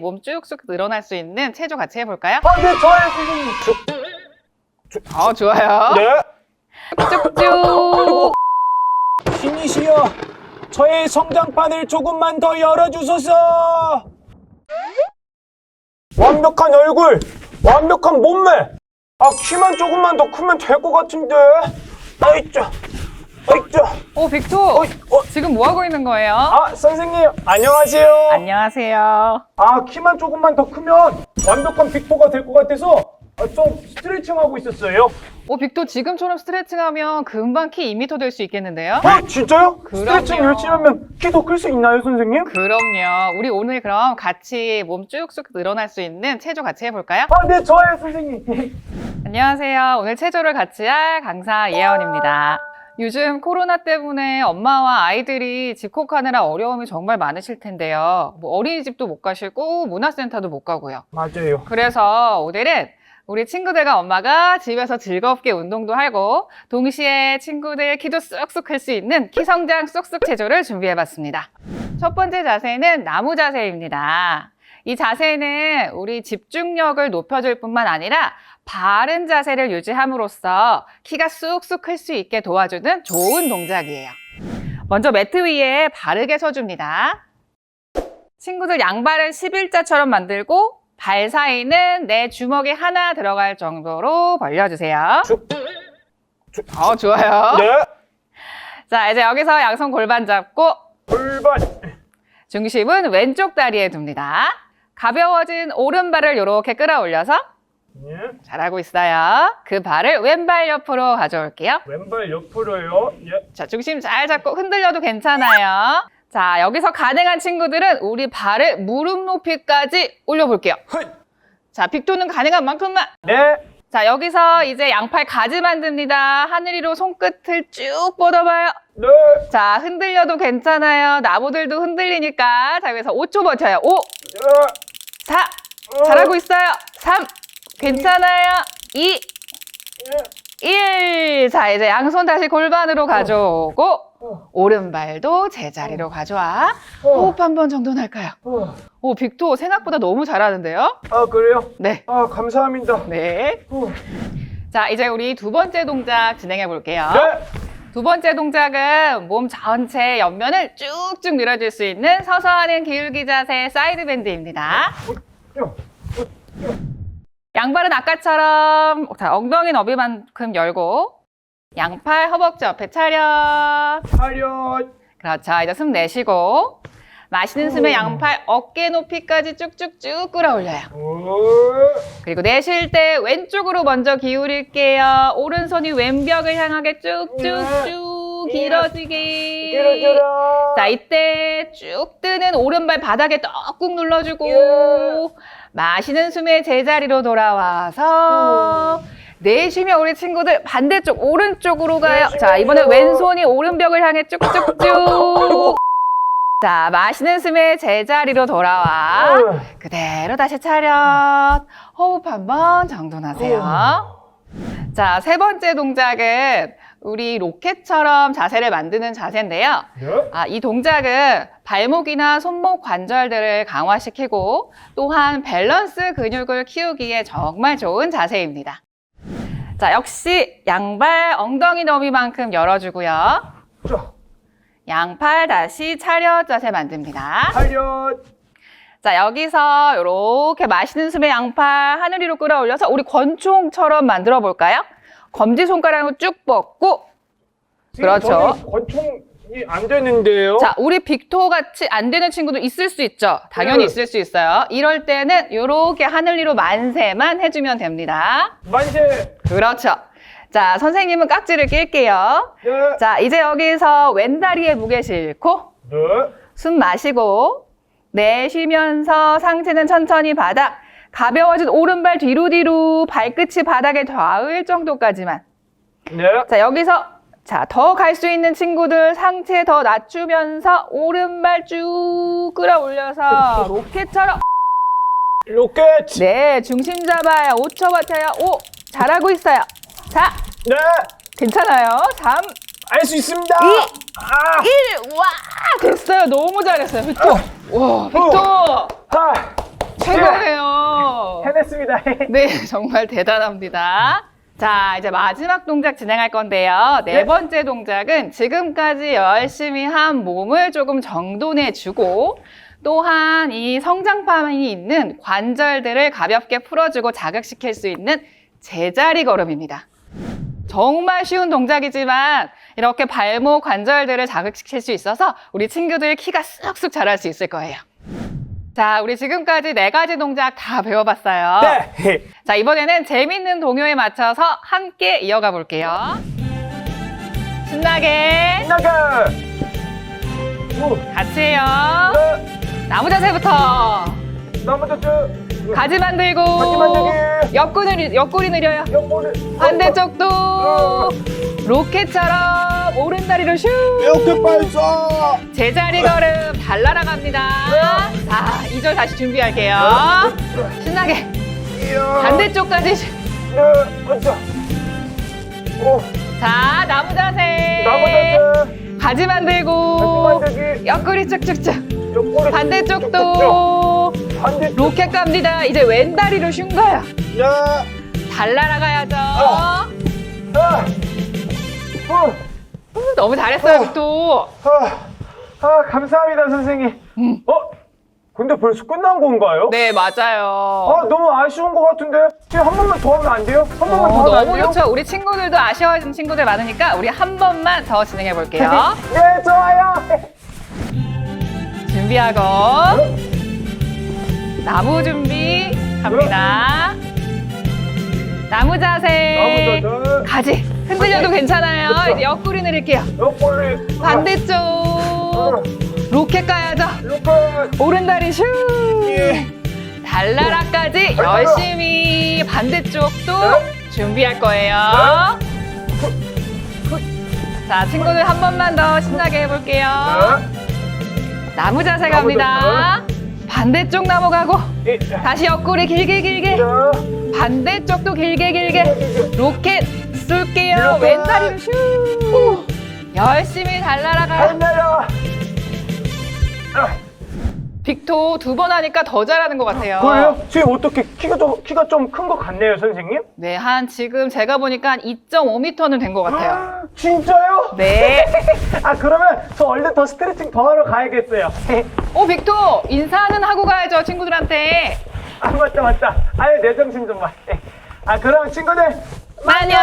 몸 쭉쭉 늘어날 수 있는 체조 같이 해볼까요? 아, 네, 좋아요, 선생님. 저, 어, 좋아요. 네. 쭉쭉. 신이시여, 저의 성장판을 조금만 더 열어주소서. 완벽한 얼굴, 완벽한 몸매. 아, 키만 조금만 더 크면 될 것 같은데. 아이짜, 아이짜. 오, 빅토. 어. 지금 뭐 하고 있는 거예요? 아, 선생님, 안녕하세요. 안녕하세요. 아, 키만 조금만 더 크면 완벽한 빅토가 될 것 같아서 아, 좀 스트레칭 하고 있었어요. 오, 빅토 지금처럼 스트레칭하면 금방 키 2m 될 수 있겠는데요? 어, 진짜요? 그럼요. 스트레칭 열심히 하면 키 더 클 수 있나요, 선생님? 그럼요. 우리 오늘 그럼 같이 몸 쭉쭉 늘어날 수 있는 체조 같이 해볼까요? 아, 네, 좋아요, 선생님. 안녕하세요. 오늘 체조를 같이 할 강사 예언입니다. 요즘 코로나 때문에 엄마와 아이들이 집콕하느라 어려움이 정말 많으실 텐데요. 뭐 어린이집도 못 가시고 문화센터도 못 가고요. 맞아요. 그래서 오늘은 우리 친구들과 엄마가 집에서 즐겁게 운동도 하고 동시에 친구들 키도 쑥쑥 클 수 있는 키 성장 쑥쑥 체조를 준비해봤습니다. 첫 번째 자세는 나무 자세입니다. 이 자세는 우리 집중력을 높여줄 뿐만 아니라 바른 자세를 유지함으로써 키가 쑥쑥 클 수 있게 도와주는 좋은 동작이에요. 먼저 매트 위에 바르게 서줍니다. 친구들 양발을 11자처럼 만들고 발 사이는 내 주먹에 하나 들어갈 정도로 벌려주세요. 쭉. 어, 좋아요. 네. 자, 이제 여기서 양손 골반 잡고 골반. 중심은 왼쪽 다리에 둡니다. 가벼워진 오른발을 이렇게 끌어올려서 예. 잘하고 있어요. 그 발을 왼발 옆으로 가져올게요. 왼발 옆으로요. 예. 자, 중심 잘 잡고 흔들려도 괜찮아요. 자, 여기서 가능한 친구들은 우리 발을 무릎 높이까지 올려볼게요. 헐. 자, 빅토는 가능한 만큼만. 네. 자, 여기서 이제 양팔 가지 만듭니다. 하늘 위로 손끝을 쭉 뻗어봐요. 네. 자, 흔들려도 괜찮아요. 나무들도 흔들리니까. 자, 여기서 5초 버텨요. 5, 네. 4, 잘하고 있어요. 3, 괜찮아요. 2, 예. 1. 자, 이제 양손 다시 골반으로 가져오고, 어. 오른발도 제자리로 가져와. 어. 호흡 한 번 정도는 할까요? 어. 오, 빅토 생각보다 너무 잘하는데요? 아, 그래요? 네. 아, 감사합니다. 네. 어. 자, 이제 우리 두 번째 동작 진행해 볼게요. 네. 두 번째 동작은 몸 전체 옆면을 쭉쭉 밀어줄 수 있는 서서 하는 기울기 자세 사이드 밴드입니다. 요. 양발은 아까처럼 자, 엉덩이 너비만큼 열고 양팔 허벅지 옆에 차렷. 차렷. 그렇죠. 이제 숨 내쉬고 마시는 숨에 오. 양팔 어깨 높이까지 쭉쭉쭉 끌어올려요. 오. 그리고 내쉴 때 왼쪽으로 먼저 기울일게요. 오른손이 왼벽을 향하게 쭉쭉쭉 예. 길어지게. 길어져라. 자, 이때 쭉 뜨는 오른발 바닥에 떡꾹 눌러주고 예. 마시는 숨에 제자리로 돌아와서 내쉬면 우리 친구들 반대쪽 오른쪽으로 가요. 자, 이번에. 왼손이 오른벽을 향해 쭉쭉쭉. 자, 마시는 숨에 제자리로 돌아와. 어. 그대로 다시 차렷. 호흡 한 번 정돈하세요. 자, 세 번째 동작은 우리 로켓처럼 자세를 만드는 자세인데요. 네. 아, 이 동작은 발목이나 손목 관절들을 강화시키고 또한 밸런스 근육을 키우기에 정말 좋은 자세입니다. 자, 역시 양발 엉덩이 너비만큼 열어주고요. 자, 양팔 다시 차렷 자세 만듭니다. 차렷. 자, 여기서 이렇게 마시는 숨에 양팔 하늘 위로 끌어올려서 우리 권총처럼 만들어 볼까요? 검지 손가락으로 쭉 뻗고 그렇죠. 권총이 안 되는데요. 자, 우리 빅토 같이 안 되는 친구도 있을 수 있죠. 당연히 네. 있을 수 있어요. 이럴 때는 이렇게 하늘 위로 만세만 해주면 됩니다. 만세. 그렇죠. 자, 선생님은 깍지를 낄게요. 네. 자, 이제 여기서 왼다리에 무게 싣고 네. 숨 마시고 내쉬면서 상체는 천천히 바닥 가벼워진 오른발 뒤로 뒤로 발끝이 바닥에 닿을 정도까지만 네. 자 여기서 자 더 갈 수 있는 친구들 상체 더 낮추면서 오른발 쭉 끌어올려서 로켓처럼 로켓. 네 중심 잡아요 5초 버텨요 5 잘하고 있어요 4 네. 괜찮아요 3 알 수 있습니다. 이. 아. 1 와 됐어요 너무 잘했어요 빅토 와 빅토 아. 해보겠습니다. 네, 정말 대단합니다. 자, 이제 마지막 동작 진행할 건데요. 네 네. 번째 동작은 지금까지 열심히 한 몸을 조금 정돈해 주고 또한 이 성장판이 있는 관절들을 가볍게 풀어주고 자극시킬 수 있는 제자리 걸음입니다. 정말 쉬운 동작이지만 이렇게 발목 관절들을 자극시킬 수 있어서 우리 친구들 키가 쑥쑥 자랄 수 있을 거예요. 자, 우리 지금까지 네 가지 동작 다 배워봤어요. 네. 자, 이번에는 재밌는 동요에 맞춰서 함께 이어가 볼게요. 신나게 신나게. 오, 같이 해요. 네. 나무 자세부터 나무 자체. 가지 만들고 가지 만들기. 옆구리, 옆구리 느려요. 옆구리. 반대쪽도 어. 로켓처럼 오른다리로 슈 이렇게 발사. 제자리 걸음 달라라 갑니다. 자, 2절 다시 준비할게요. 신나게 이야. 반대쪽까지 슈. 네. 오, 자, 나무 자세. 나무. 가지 만들고 가지 만들기. 옆구리 쭉쭉쭉 옆구리. 반대쪽도 반대쪽. 로켓 갑니다 이제 왼다리로 쉰 거야 야. 달라라 가야죠 아. 아. 어. 너무 잘했어요 빅토 아, 아, 감사합니다, 선생님. 음. 어? 근데 벌써 끝난 건가요? 네 맞아요 아, 너무 아쉬운 것 같은데. 지금 한 번만 더 하면 안 돼요? 한 번만 어, 더 하면 안 너무 돼요? 좋죠 우리 친구들도 아쉬워하는 친구들 많으니까 우리 한 번만 더 진행해 볼게요 네, 좋아요. 준비하고 나무 준비 갑니다. 나무 자세. 나무 자세. 가지. 흔들려도 괜찮아요. 그쵸. 이제 옆구리 내릴게요. 옆구리. 반대쪽. 로켓 가야죠. 이렇게. 오른다리 슈. 예. 달라라까지 열심히 반대쪽도 네. 준비할 거예요. 자 친구들 한 번만 더 신나게 해볼게요. 나무 자세 나무 갑니다 반대쪽 나무 가고 예. 다시 옆구리 길게 길게. 자, 반대쪽도 길게 길게. 로켓 쏠게요. 왼다리로 슈. 열심히 달라라가 달려라. 빅토 두 번 하니까 더 잘하는 것 같아요. 그래요? 지금 어떻게 키가 좀 키가 좀 큰 것 같네요, 선생님? 네, 한 지금 제가 보니까 한 2.5m는 된 것 같아요. 아, 진짜요? 네. 아 그러면 저 얼른 더 스트레칭 더 하러 가야겠어요. 오, 빅토 인사는 하고 가야죠 친구들한테. 아 맞다 맞다. 아유 내 정신 좀 봐. 예. 아 그럼 친구들. 안녕.